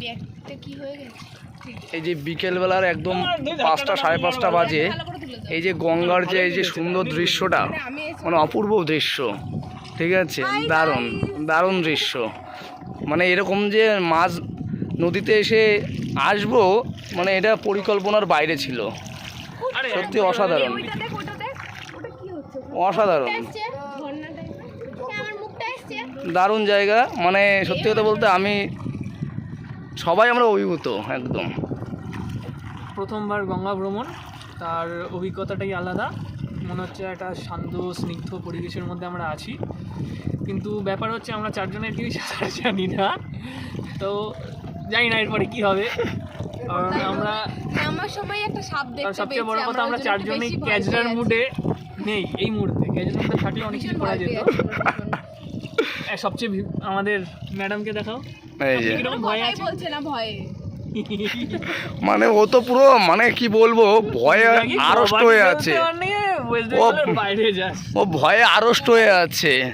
ব্যাগটা কি হয়ে গেছে? এই যে বিকেলবেলার একদম পাঁচটা সাড়ে পাঁচটা বাজে এই যে গঙ্গার যে এই যে সুন্দর দৃশ্যটা মানে অপূর্ব দৃশ্য ঠিক আছে? দারুণ দারুণ দৃশ্য। মানে এরকম যে মাছ নদীতে এসে আসব মানে এটা পরিকল্পনার বাইরে ছিল। সত্যি অসাধারণ। ওইটা দেখ ওটা দেখ। ওটা কি হচ্ছে? অসাধারণ। এসছে। দারুণ জায়গা। মানে সত্যি কথা বলতে আমি সবাই আমরা অভিভূত একদম। প্রথমবার গঙ্গা ভ্রমণ তার অভিজ্ঞতাটাই আলাদা। মনে হচ্ছে একটা শান্ত স্নিগ্ধ পরিবেশের মধ্যে আমরা আছি। কিন্তু ব্যাপার হচ্ছে আমরা চারজনের কেউই সাঁতার জানি না। তো জানি না এরপরে কি হবে। কারণ আমরা আমার সময় একটা সাপ দেখতে সবচেয়ে বড় পেয়েছি, কথা আমরা চারজনেই ক্যাজরার মুডে নেই এই মুহূর্তে। ক্যাজরার মুডে থাকলে অনেক কিছু করা যেত পেয়ে আছি, ভীষণ। আর সবচেয়ে ভি- আমাদের ম্যাডামকে দেখাও। এই যে। ভয় আছে? বলছে না ভয়ে মানে ও তো পুরো মানে কি বলব ভয়ে আড়ষ্ট হয়ে আছে। ও- ভয়ে আড়ষ্ট হয়ে আছে।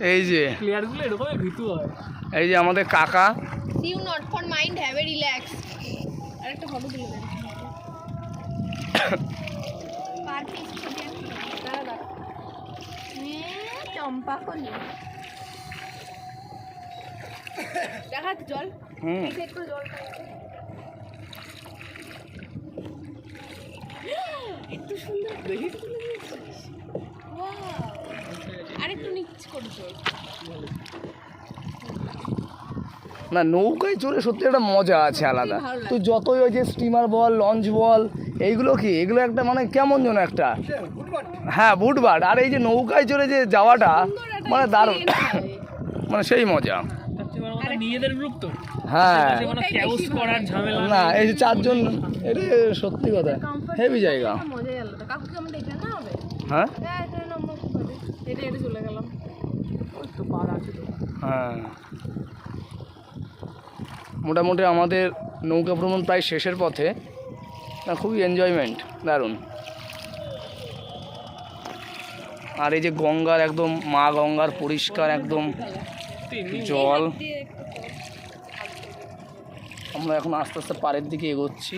এই যে। প্লেয়ারগুলো এরকমই ভীতু হয়। এই যে আমাদের কাকা। ইউ নট দেখা জল। একটু সুন্দর দেখি নিচ করে জল না নৌকায় চড়ে সত্যি একটা মজা আছে আলাদা। তো যতই ওই যে স্টিমার বল লঞ্চ বল এইগুলো কি? এগুলো একটা মানে কেমন যেন একটা? হ্যাঁ বুটবাট। আর এই যে নৌকায় চড়ে যে যাওয়াটা মানে দারুণ। মানে সেই মজা। নিজেদের গ্রুপ তো। হ্যাঁ। না এই যে চারজন এটা সত্যি কথা। হেভি জায়গা। হ্যাঁ? হ্যাঁ হ্যাঁ। মোটামুটি আমাদের নৌকা ভ্রমণ প্রায় শেষের পথে। না, খুবই এনজয়মেন্ট দারুণ। আর এই যে গঙ্গার একদম মা গঙ্গার পরিষ্কার একদম জল। আমরা এখন আস্তে আস্তে পাড়ের দিকে এগোচ্ছি।